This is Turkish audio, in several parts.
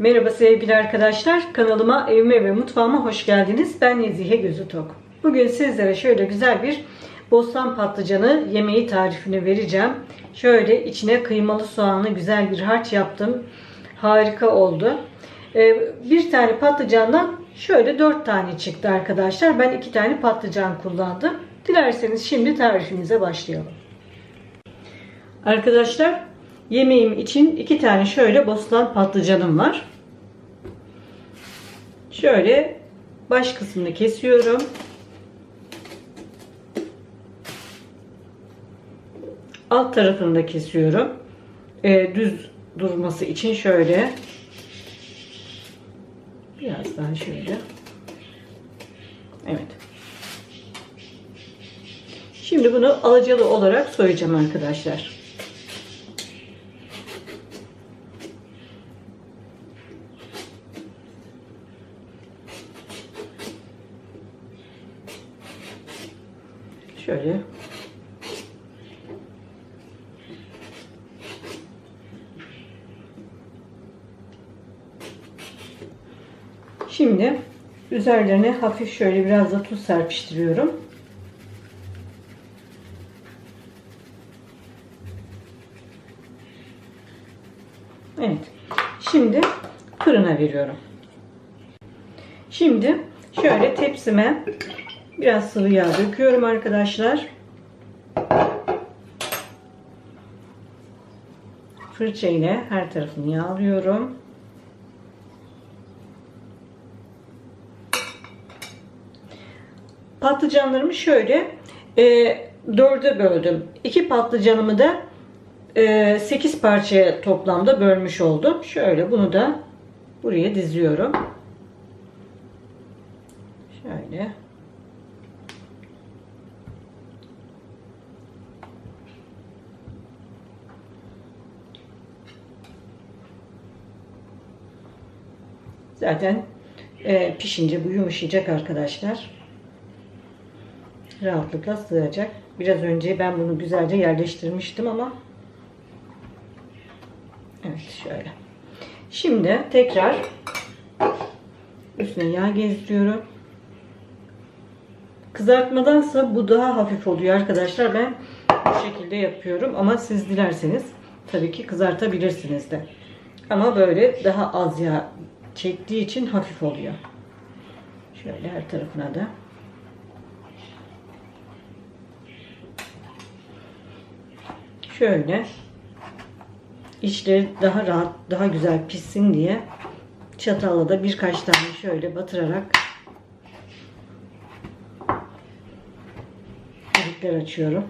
Merhaba sevgili arkadaşlar. Kanalıma, evime ve mutfağıma hoş geldiniz. Ben Nezihe Gözü Tok. Bugün sizlere şöyle güzel bir bostan patlıcanı yemeği tarifini vereceğim. Şöyle içine kıymalı soğanlı güzel bir harç yaptım. Harika oldu. Ee, bir tane patlıcandan şöyle dört tane çıktı arkadaşlar. Ben iki tane patlıcan kullandım. Dilerseniz şimdi tarifimize başlayalım. Arkadaşlar yemeğim için iki tane şöyle bostan patlıcanım var. Şöyle baş kısmını kesiyorum. Alt tarafını da kesiyorum. Ee, düz durması için şöyle biraz daha şöyle. Evet. Şimdi bunu alacalı olarak soyacağım arkadaşlar. Şöyle Şimdi üzerlerine hafif şöyle biraz da tuz serpiştiriyorum. Evet. Şimdi fırına veriyorum. Şimdi şöyle tepsime biraz sıvı yağ döküyorum arkadaşlar. Fırça ile her tarafını yağlıyorum. Patlıcanlarımı şöyle e, dörde böldüm. İki patlıcanımı da e, 8 parçaya toplamda bölmüş oldum. Şöyle bunu da buraya diziyorum. Şöyle. Zaten e, pişince bu yumuşayacak arkadaşlar. Rahatlıkla sığacak. Biraz önce ben bunu güzelce yerleştirmiştim ama Evet şöyle. Şimdi tekrar üstüne yağ gezdiriyorum. Kızartmadansa bu daha hafif oluyor arkadaşlar. Ben bu şekilde yapıyorum ama siz dilerseniz tabii ki kızartabilirsiniz de. Ama böyle daha az yağ çektiği için hafif oluyor. Şöyle her tarafına da. Şöyle içleri daha rahat, daha güzel pişsin diye çatalla da birkaç tane şöyle batırarak delikler açıyorum.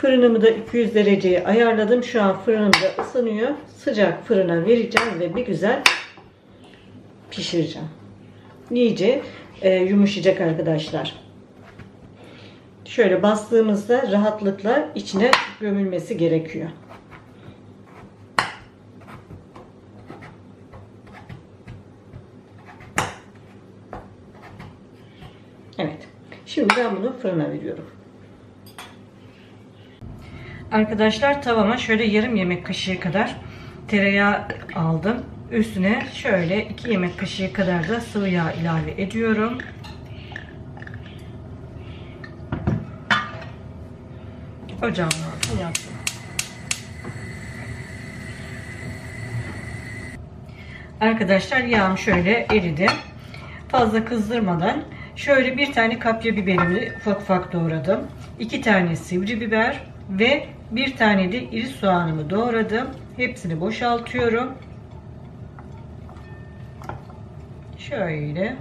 Fırınımı da 200 dereceye ayarladım. Şu an fırınım da ısınıyor. Sıcak fırına vereceğim ve bir güzel pişireceğim. İyice e, yumuşayacak arkadaşlar. Şöyle bastığımızda rahatlıkla içine gömülmesi gerekiyor. Evet. Şimdi ben bunu fırına veriyorum. Arkadaşlar tavama şöyle yarım yemek kaşığı kadar tereyağı aldım. Üstüne şöyle 2 yemek kaşığı kadar da sıvı yağ ilave ediyorum. Ocağımın altını yaktım. Arkadaşlar yağım şöyle eridi. Fazla kızdırmadan şöyle bir tane kapya biberimi ufak ufak doğradım. iki tane sivri biber ve bir tane de iri soğanımı doğradım. Hepsini boşaltıyorum. Şöyle.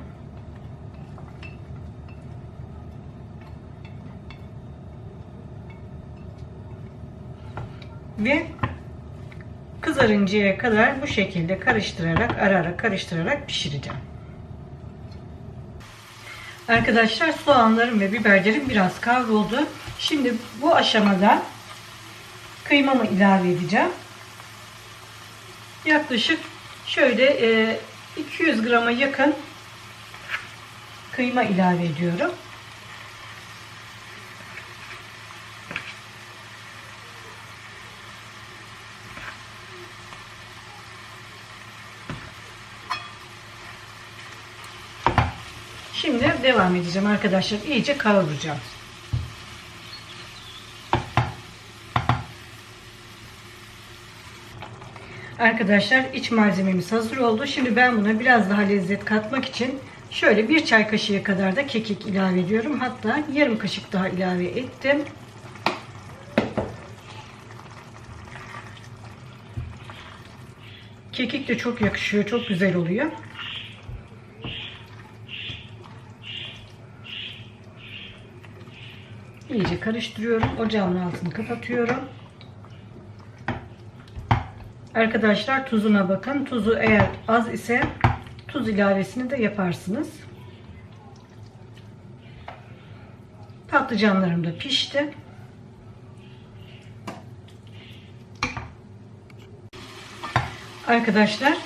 Ve kızarıncaya kadar bu şekilde karıştırarak ara ara karıştırarak pişireceğim. Arkadaşlar soğanlarım ve biberlerim biraz kavruldu. Şimdi bu aşamada kıymamı ilave edeceğim. Yaklaşık şöyle e, 200 grama yakın kıyma ilave ediyorum. Şimdi devam edeceğim arkadaşlar. İyice kavuracağım. Arkadaşlar iç malzememiz hazır oldu. Şimdi ben buna biraz daha lezzet katmak için şöyle bir çay kaşığı kadar da kekik ilave ediyorum. Hatta yarım kaşık daha ilave ettim. Kekik de çok yakışıyor. Çok güzel oluyor. İyice karıştırıyorum. Ocağımın altını kapatıyorum. Arkadaşlar tuzuna bakın. Tuzu eğer az ise tuz ilavesini de yaparsınız. Patlıcanlarım da pişti. Arkadaşlar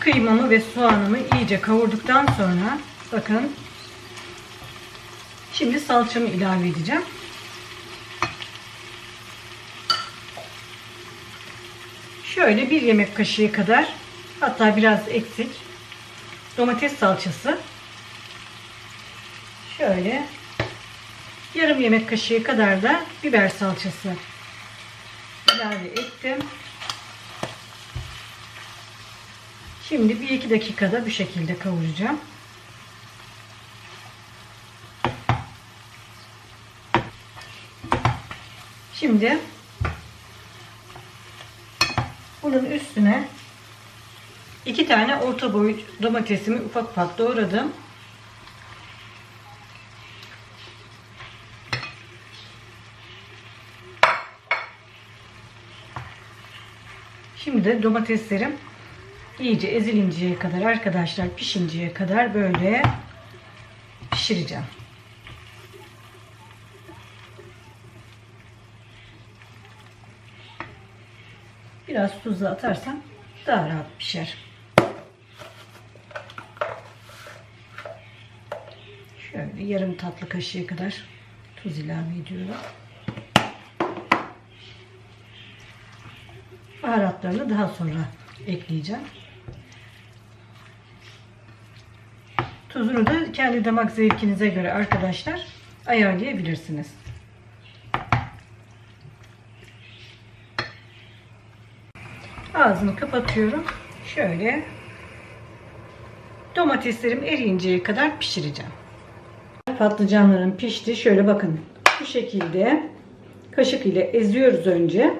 kıymamı ve soğanımı iyice kavurduktan sonra bakın şimdi salçamı ilave edeceğim. Şöyle bir yemek kaşığı kadar hatta biraz eksik domates salçası. Şöyle yarım yemek kaşığı kadar da biber salçası ilave ettim. Şimdi bir iki dakikada bu şekilde kavuracağım. Şimdi bunun üstüne iki tane orta boy domatesimi ufak ufak doğradım. Şimdi de domateslerim iyice ezilinceye kadar arkadaşlar pişinceye kadar böyle pişireceğim. Biraz tuzlu atarsam daha rahat pişer. Şöyle yarım tatlı kaşığı kadar tuz ilave ediyorum. Baharatlarını daha sonra ekleyeceğim. Tuzunu da kendi damak zevkinize göre arkadaşlar ayarlayabilirsiniz. Ağzını kapatıyorum. Şöyle domateslerim eriyinceye kadar pişireceğim. Patlıcanlarım pişti. Şöyle bakın. Bu şekilde kaşık ile eziyoruz önce.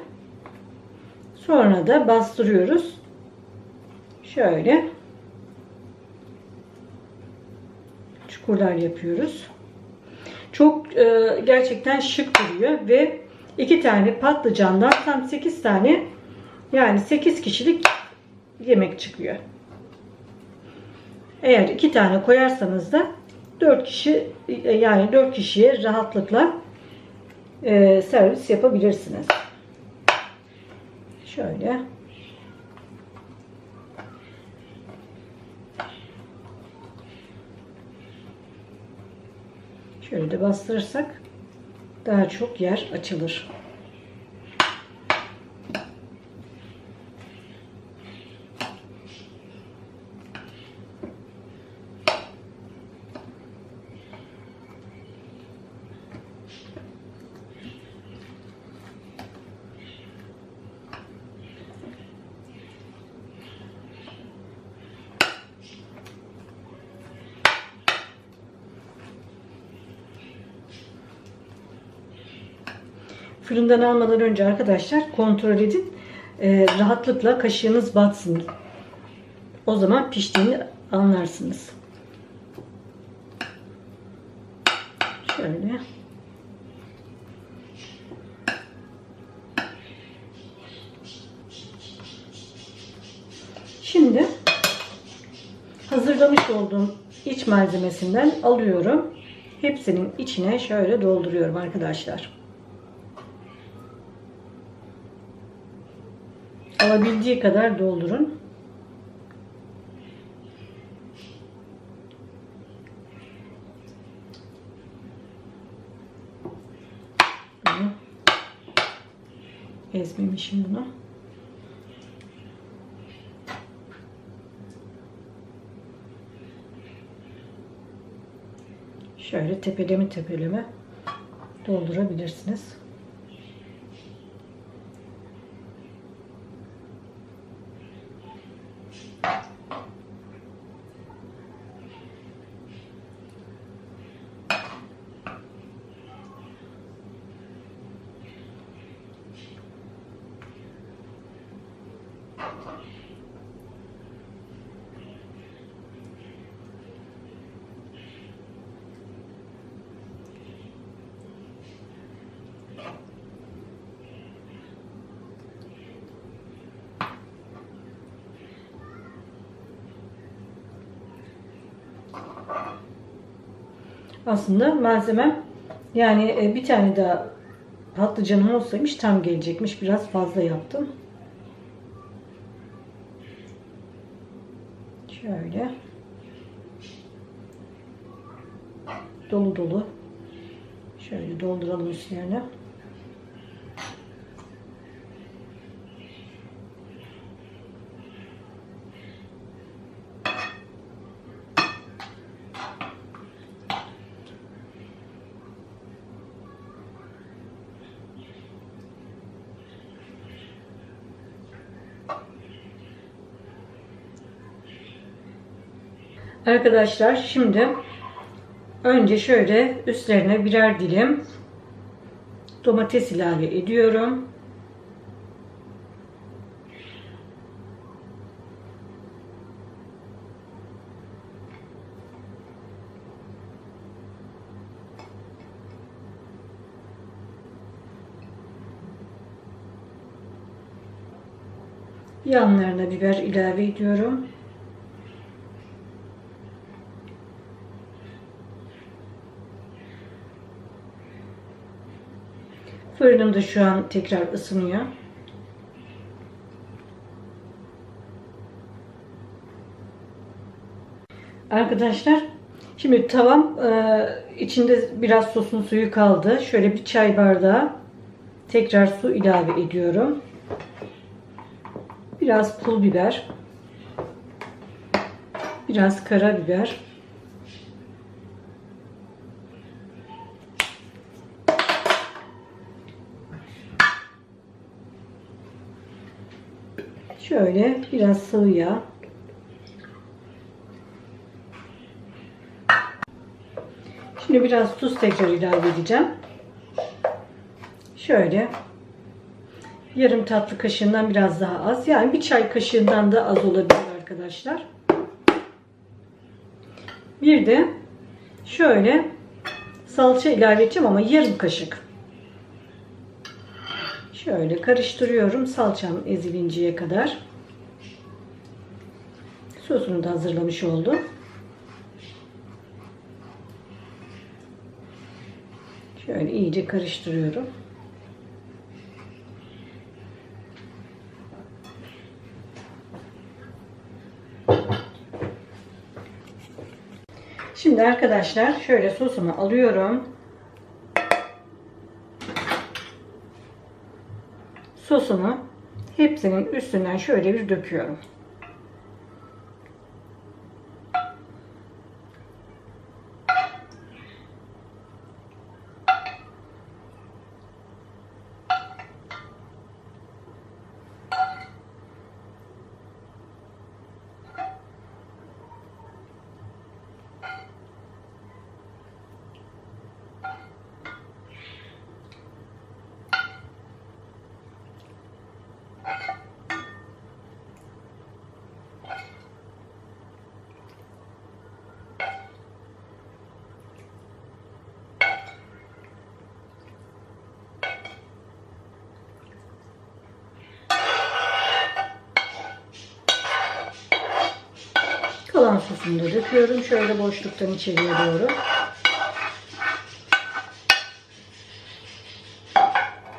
Sonra da bastırıyoruz. Şöyle çukurlar yapıyoruz. Çok e, gerçekten şık duruyor ve iki tane patlıcandan tam 8 tane yani 8 kişilik yemek çıkıyor. Eğer iki tane koyarsanız da 4 kişi yani 4 kişiye rahatlıkla e, servis yapabilirsiniz. Şöyle. Şöyle de bastırırsak daha çok yer açılır. Fırından almadan önce arkadaşlar kontrol edin. Ee, rahatlıkla kaşığınız batsın. O zaman piştiğini anlarsınız. Şöyle. Şimdi hazırlamış olduğum iç malzemesinden alıyorum. Hepsinin içine şöyle dolduruyorum arkadaşlar. Alabildiği kadar doldurun. Ezmemişim bunu. şöyle tepeleme tepeleme doldurabilirsiniz. Aslında malzemem yani e, bir tane daha patlıcanım olsaymış tam gelecekmiş. Biraz fazla yaptım. Şöyle. Dolu dolu. Şöyle dolduralım üstlerine. Arkadaşlar şimdi önce şöyle üstlerine birer dilim domates ilave ediyorum. Yanlarına biber ilave ediyorum. Fırınım da şu an tekrar ısınıyor. Arkadaşlar şimdi tavam e, içinde biraz sosun suyu kaldı. Şöyle bir çay bardağı tekrar su ilave ediyorum. Biraz pul biber. Biraz karabiber. Şöyle biraz sıvı yağ. Şimdi biraz tuz tekrar ilave edeceğim. Şöyle yarım tatlı kaşığından biraz daha az. Yani bir çay kaşığından da az olabilir arkadaşlar. Bir de şöyle salça ilave edeceğim ama yarım kaşık. Şöyle karıştırıyorum salçam ezilinceye kadar. Sosunu da hazırlamış oldum. Şöyle iyice karıştırıyorum. Şimdi arkadaşlar şöyle sosumu alıyorum. Sosumu hepsinin üstünden şöyle bir döküyorum. Sosunu da döküyorum. Şöyle boşluktan içeriye doğru.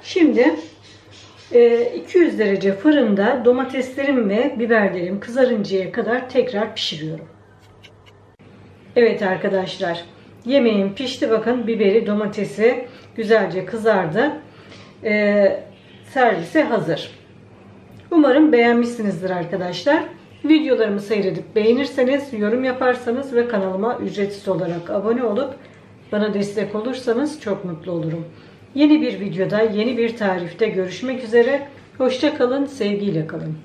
Şimdi e, 200 derece fırında domateslerim ve biberlerim kızarıncaya kadar tekrar pişiriyorum. Evet arkadaşlar yemeğim pişti. Bakın biberi domatesi güzelce kızardı. E, servise hazır. Umarım beğenmişsinizdir arkadaşlar. Videolarımı seyredip beğenirseniz, yorum yaparsanız ve kanalıma ücretsiz olarak abone olup bana destek olursanız çok mutlu olurum. Yeni bir videoda, yeni bir tarifte görüşmek üzere. Hoşça kalın, sevgiyle kalın.